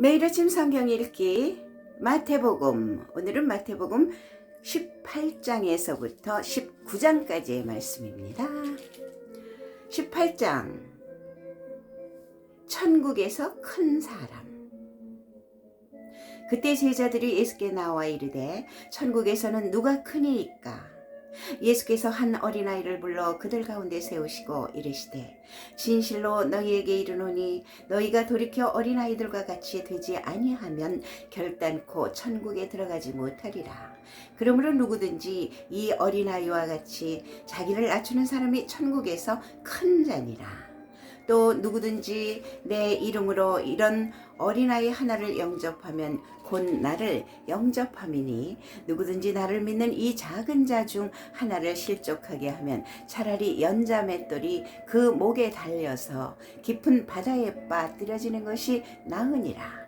매일 아침 성경 읽기 마태복음. 오늘은 마태복음 18장에서부터 19장까지의 말씀입니다. 18장. 천국에서 큰 사람. 그때 제자들이 예수께 나와 이르되 천국에서는 누가 크니이까 예수께서 한 어린아이를 불러 그들 가운데 세우시고 이르시되 진실로 너희에게 이르노니 너희가 돌이켜 어린아이들과 같이 되지 아니하면 결단코 천국에 들어가지 못하리라. 그러므로 누구든지 이 어린아이와 같이 자기를 낮추는 사람이 천국에서 큰 자니라 또 누구든지 내 이름으로 이런 어린아이 하나를 영접하면 곧 나를 영접함이니 누구든지 나를 믿는 이 작은 자 중 하나를 실족하게 하면 차라리 연자 맷돌이 그 목에 달려서 깊은 바다에 빠뜨려지는 것이 나으니라.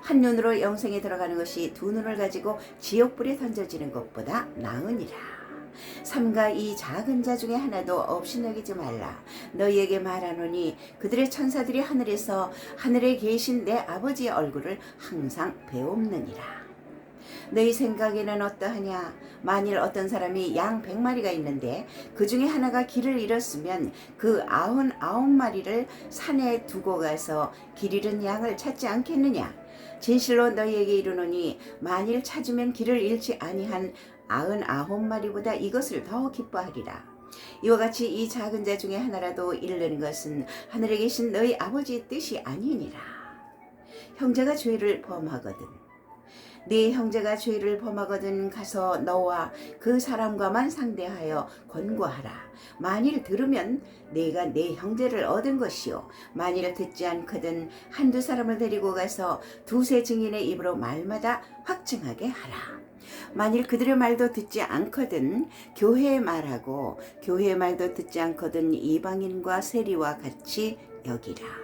한 눈으로 영생에 들어가는 것이 두 눈을 가지고 지옥불에 던져지는 것보다 나으니라. 삼가 이 작은 자 중에 하나도 없이 여기지 말라. 너희에게 말하노니 그들의 천사들이 하늘에서 하늘에 계신 내 아버지의 얼굴을 항상 배옵느니라. 너희 생각에는 어떠하냐? 만일 어떤 사람이 양 백마리가 있는데 그 중에 하나가 길을 잃었으면 그 아흔 아홉 마리를 산에 두고 가서 길 잃은 양을 찾지 않겠느냐? 진실로 너희에게 이르노니 만일 찾으면 길을 잃지 아니한 아흔 아홉 마리보다 이것을 더 기뻐하리라. 이와 같이 이 작은 자 중에 하나라도 잃는 것은 하늘에 계신 너희 아버지의 뜻이 아니니라. 형제가 죄를 범하거든 네 형제가 죄를 범하거든 가서 너와 그 사람과만 상대하여 권고하라. 만일 들으면 내가 네 형제를 얻은 것이요. 만일 듣지 않거든 한두 사람을 데리고 가서 두세 증인의 입으로 말마다 확증하게 하라. 만일 그들의 말도 듣지 않거든 교회의 말하고 교회의 말도 듣지 않거든 이방인과 세리와 같이 여기라.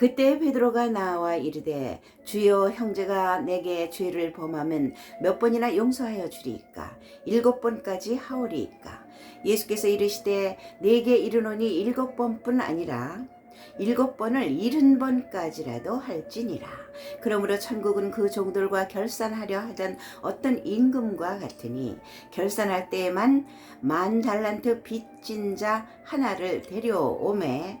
그때 베드로가 나와 이르되 주여 형제가 내게 죄를 범하면 몇 번이나 용서하여 주리이까 일곱 번까지 하오리이까 예수께서 이르시되 내게 이르노니 일곱 번뿐 아니라 일곱 번을 일흔 번까지라도 할지니라. 그러므로 천국은 그 종들과 결산하려 하던 어떤 임금과 같으니 결산할 때에만 만 달란트 빚진 자 하나를 데려오매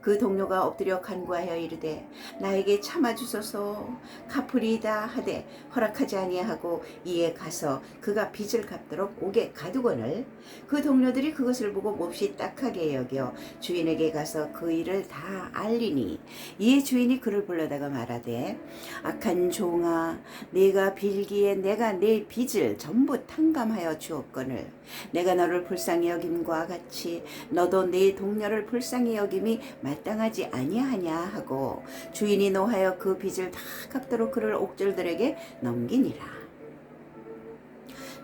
그 동료가 엎드려 간구하여 이르되 나에게 참아 주소서. 갚으리이다 하되 허락하지 아니하고 이에 가서 그가 빚을 갚도록 옥에 가두거늘 그 동료들이 그것을 보고 몹시 딱하게 여겨 주인에게 가서 그 일을 다 알리니 이에 주인이 그를 불러다가 말하되 악한 종아 내가 빌기에 내가 내 빚을 전부 탕감하여 주었거늘. 내가 너를 불쌍히 여김과 같이 너도 네 동료를 불쌍히 여김이 마땅하지 아니하냐 하고 주인이 노하여 그 빚을 다 갚도록 그를 옥졸들에게 넘기니라.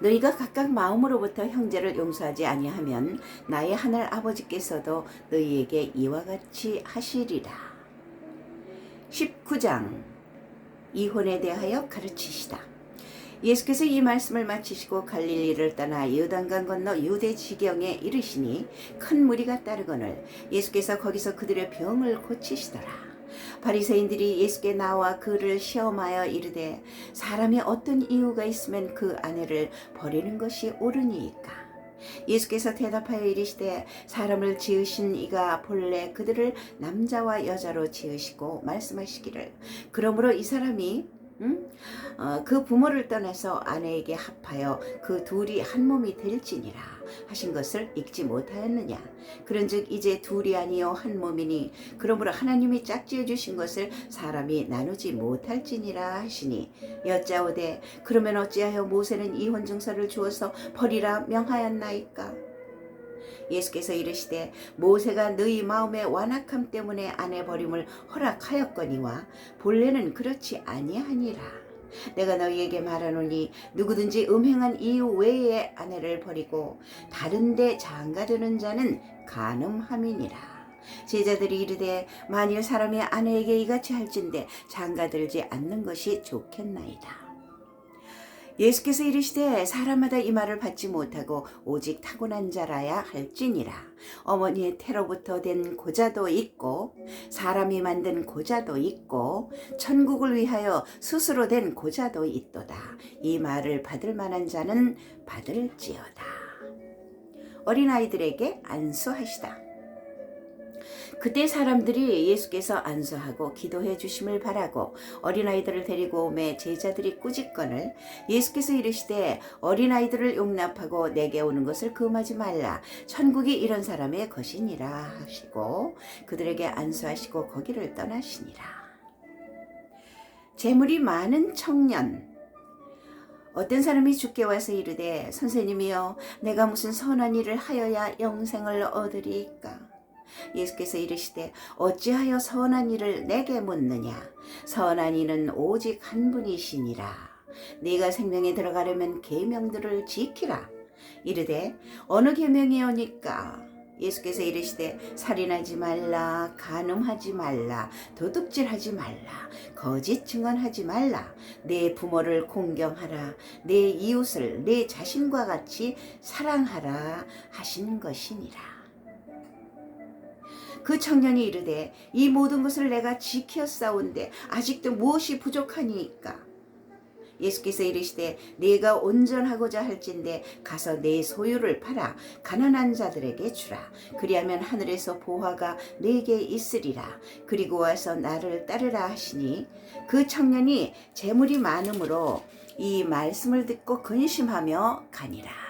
너희가 각각 마음으로부터 형제를 용서하지 아니하면 나의 하늘 아버지께서도 너희에게 이와 같이 하시리라. 19장 이혼에 대하여 가르치시다. 예수께서 이 말씀을 마치시고 갈릴리를 떠나 요단강 건너 유대 지경에 이르시니 큰 무리가 따르거늘 예수께서 거기서 그들의 병을 고치시더라. 바리새인들이 예수께 나와 그를 시험하여 이르되 사람이 어떤 이유가 있으면 그 아내를 버리는 것이 옳으니이까 예수께서 대답하여 이르시되 사람을 지으신 이가 본래 그들을 남자와 여자로 지으시고 말씀하시기를 그러므로 이 사람이 음? 어, 그 부모를 떠나서 아내에게 합하여 그 둘이 한 몸이 될지니라 하신 것을 읽지 못하였느냐 그런즉 이제 둘이 아니요 한 몸이니 그러므로 하나님이 짝지어 주신 것을 사람이 나누지 못할지니라 하시니 여짜오되 그러면 어찌하여 모세는 이혼 증서를 주어서 버리라 명하였나이까 예수께서 이르시되 모세가 너희 마음의 완악함 때문에 아내 버림을 허락하였거니와 본래는 그렇지 아니하니라. 내가 너희에게 말하노니 누구든지 음행한 이유 외에 아내를 버리고 다른데 장가드는 자는 간음함이니라. 제자들이 이르되 만일 사람이 아내에게 이같이 할진대 장가들지 않는 것이 좋겠나이다. 예수께서 이르시되 사람마다 이 말을 받지 못하고 오직 타고난 자라야 할지니라. 어머니의 태로부터 된 고자도 있고 사람이 만든 고자도 있고 천국을 위하여 스스로 된 고자도 있도다. 이 말을 받을 만한 자는 받을지어다. 어린아이들에게 안수하시다 그때 사람들이 예수께서 안수하고 기도해 주심을 바라고 어린아이들을 데리고 오매 제자들이 꾸짖거늘 예수께서 이르시되 어린아이들을 용납하고 내게 오는 것을 금하지 말라. 천국이 이런 사람의 것이니라 하시고 그들에게 안수하시고 거기를 떠나시니라. 재물이 많은 청년. 어떤 사람이 죽게 와서 이르되 선생님이여 내가 무슨 선한 일을 하여야 영생을 얻으리이까 예수께서 이르시되 어찌하여 선한 일을 내게 묻느냐? 선한 이는 오직 한 분이시니라. 네가 생명에 들어가려면 계명들을 지키라. 이르되 어느 계명이오니까? 예수께서 이르시되 살인하지 말라 간음하지 말라 도둑질하지 말라 거짓 증언하지 말라. 내 부모를 공경하라. 내 이웃을 내 자신과 같이 사랑하라 하시는 것이니라 그 청년이 이르되 이 모든 것을 내가 지켰사온데 아직도 무엇이 부족하니까? 예수께서 이르시되 네가 온전하고자 할진대 가서 내 소유를 팔아 가난한 자들에게 주라. 그리하면 하늘에서 보화가 네게 있으리라. 그리고 와서 나를 따르라 하시니 그 청년이 재물이 많으므로 이 말씀을 듣고 근심하며 가니라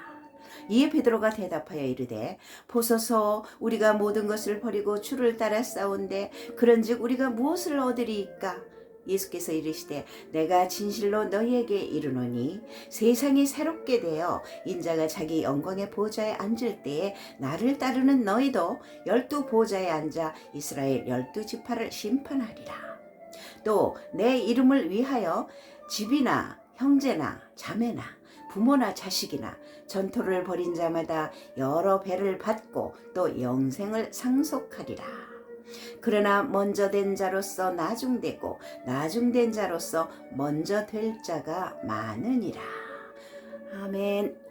이에 베드로가 대답하여 이르되 보소서 우리가 모든 것을 버리고 주를 따라 싸운데 그런즉 우리가 무엇을 얻으리이까? 예수께서 이르시되 내가 진실로 너희에게 이르노니 세상이 새롭게 되어 인자가 자기 영광의 보좌에 앉을 때에 나를 따르는 너희도 열두 보좌에 앉아 이스라엘 열두 지파를 심판하리라. 또 내 이름을 위하여 집이나 형제나 자매나 부모나 자식이나 전토를 벌인 자마다 여러 배를 받고 또 영생을 상속하리라. 그러나 먼저 된 자로서 나중되고 나중된 자로서 먼저 될 자가 많으니라. 아멘.